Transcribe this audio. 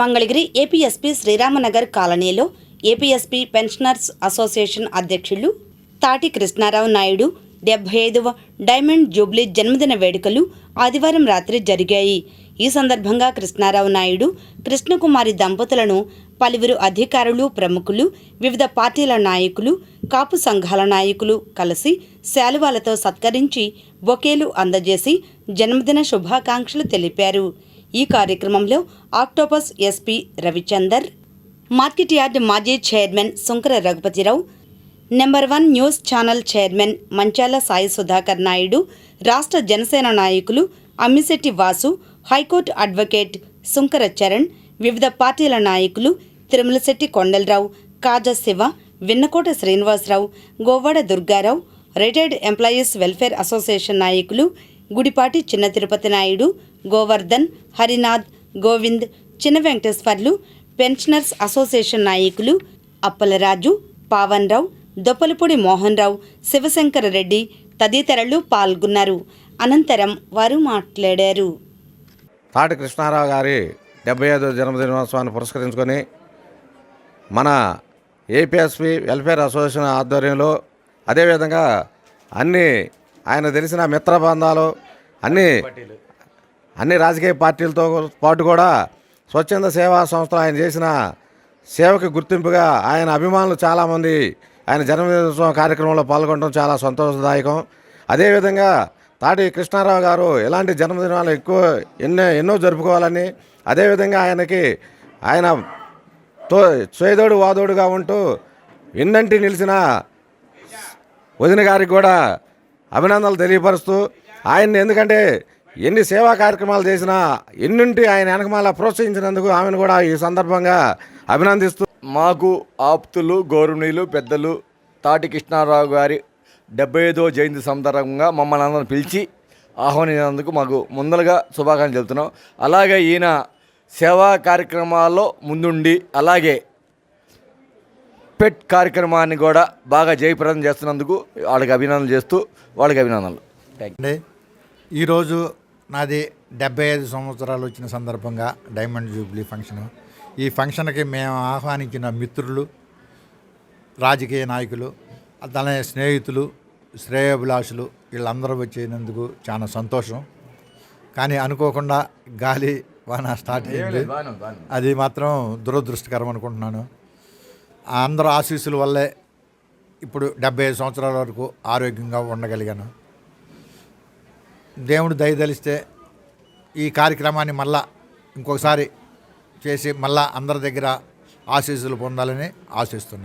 Mangalagiri APSP Sriramanagar కాలనీలో APSP pensioners association అధ్యక్షులు తాటి కృష్ణారావు నాయుడు డెబ్బై ఐదవ డైమండ్ జూబ్లీ జన్మదిన వేడుకలు ఆదివారం రాత్రి జరిగాయి. ఈ సందర్భంగా కృష్ణారావు నాయుడు కృష్ణకుమారి దంపతులను పలువురు అధికారులు ప్రముఖులు వివిధ పార్టీల నాయకులు కాపు సంఘాల నాయకులు కలిసి శాలువాలతో సత్కరించి బొకేలు అందజేసి జన్మదిన శుభాకాంక్షలు తెలిపారు. ఈ కార్యక్రమంలో Octopus SP Ravichandar market yard మాజీ chairman Shankara Raghupatirao number one news channel chairman Manchala Sai Sudhakar Naidu రాష్ట్ర జనసేన నాయకులు Ammisetti Vasu high court advocate Shankara Charan వివిధ పార్టీల నాయకులు Tirumalasetti Kondalarao Kaja Siva Vinnakota Srinivasarao Govada Durgarao retired employees welfare association నాయకులు గుడిపాటి చిన్న తిరుపతి నాయుడు గోవర్ధన్ హరినాథ్ గోవింద్ చిన్న Venkateswarlu pensioners association నాయకులు అప్పలరాజు పావన్రావు దొప్పలపూడి మోహన్ రావు శివశంకర రెడ్డి తదితరులు పాల్గొన్నారు. అనంతరం వారు మాట్లాడారు. తాటి కృష్ణారావు గారి డెబ్బై ఐదో జన్మదినోత్సవాన్ని పురస్కరించుకొని మన ఏపీఎస్పి వెల్ఫేర్ అసోసియేషన్ ఆధ్వర్యంలో అదేవిధంగా అన్ని ఆయన తెలిసిన మిత్రబంధాలు అన్ని అన్ని రాజకీయ పార్టీలతో పాటు కూడా స్వచ్ఛంద సేవా సంస్థలు ఆయన చేసిన సేవకు గుర్తింపుగా ఆయన అభిమానులు చాలామంది ఆయన జన్మదినోత్సవం కార్యక్రమంలో పాల్గొనడం చాలా సంతోషదాయకం. అదేవిధంగా తాటి కృష్ణారావు గారు ఇలాంటి జన్మదినాలు ఎక్కువ ఎన్నో ఎన్నో జరుపుకోవాలని అదేవిధంగా ఆయనకి ఆయన తో చేదోడు వాదోడుగా ఉంటూ ఎన్నంటి నిలిచిన వదిన గారికి కూడా అభినందనలు తెలియపరుస్తూ ఆయన్ని ఎందుకంటే ఎన్ని సేవా కార్యక్రమాలు చేసినా ఎన్నింటి ఆయన వెనకమాల ప్రోత్సహించినందుకు ఆమెను కూడా ఈ సందర్భంగా అభినందిస్తూ మాకు ఆప్తులు గౌరవనీయులు పెద్దలు తాటి కృష్ణారావు గారి డెబ్బై ఐదో జయంతి సందర్భంగా మమ్మల్ని అందరం పిలిచి ఆహ్వానించినందుకు మాకు ముందలుగా శుభాకాంక్షలు చెబుతున్నాం. అలాగే ఈయన సేవా కార్యక్రమాల్లో ముందుండి అలాగే పెట్ కార్యక్రమాన్ని కూడా బాగా జయప్రదం చేస్తున్నందుకు వాళ్ళకి అభినందనలు చేస్తూ వాళ్ళకి అభినందనలు. అండి ఈరోజు నాది డెబ్బై ఐదు సంవత్సరాలు వచ్చిన సందర్భంగా డైమండ్ జూబ్లీ ఫంక్షన్. ఈ ఫంక్షన్కి మేము ఆహ్వానించిన మిత్రులు రాజకీయ నాయకులు అలానే స్నేహితులు శ్రేయోభిలాషులు వీళ్ళందరూ వచ్చినందుకు చాలా సంతోషం. కానీ అనుకోకుండా గాలి వాన స్టార్ట్ అయింది. అది మాత్రం దురదృష్టకరం అనుకుంటున్నాను. అందరూ ఆశీస్సుల వల్లే ఇప్పుడు డెబ్బై ఐదు సంవత్సరాల వరకు ఆరోగ్యంగా ఉండగలిగాను. దేవుడు దయదలిస్తే ఈ కార్యక్రమాన్ని మళ్ళా ఇంకొకసారి చేసి మళ్ళా అందరి దగ్గర ఆశీస్సులు పొందాలని ఆశిస్తున్నాను.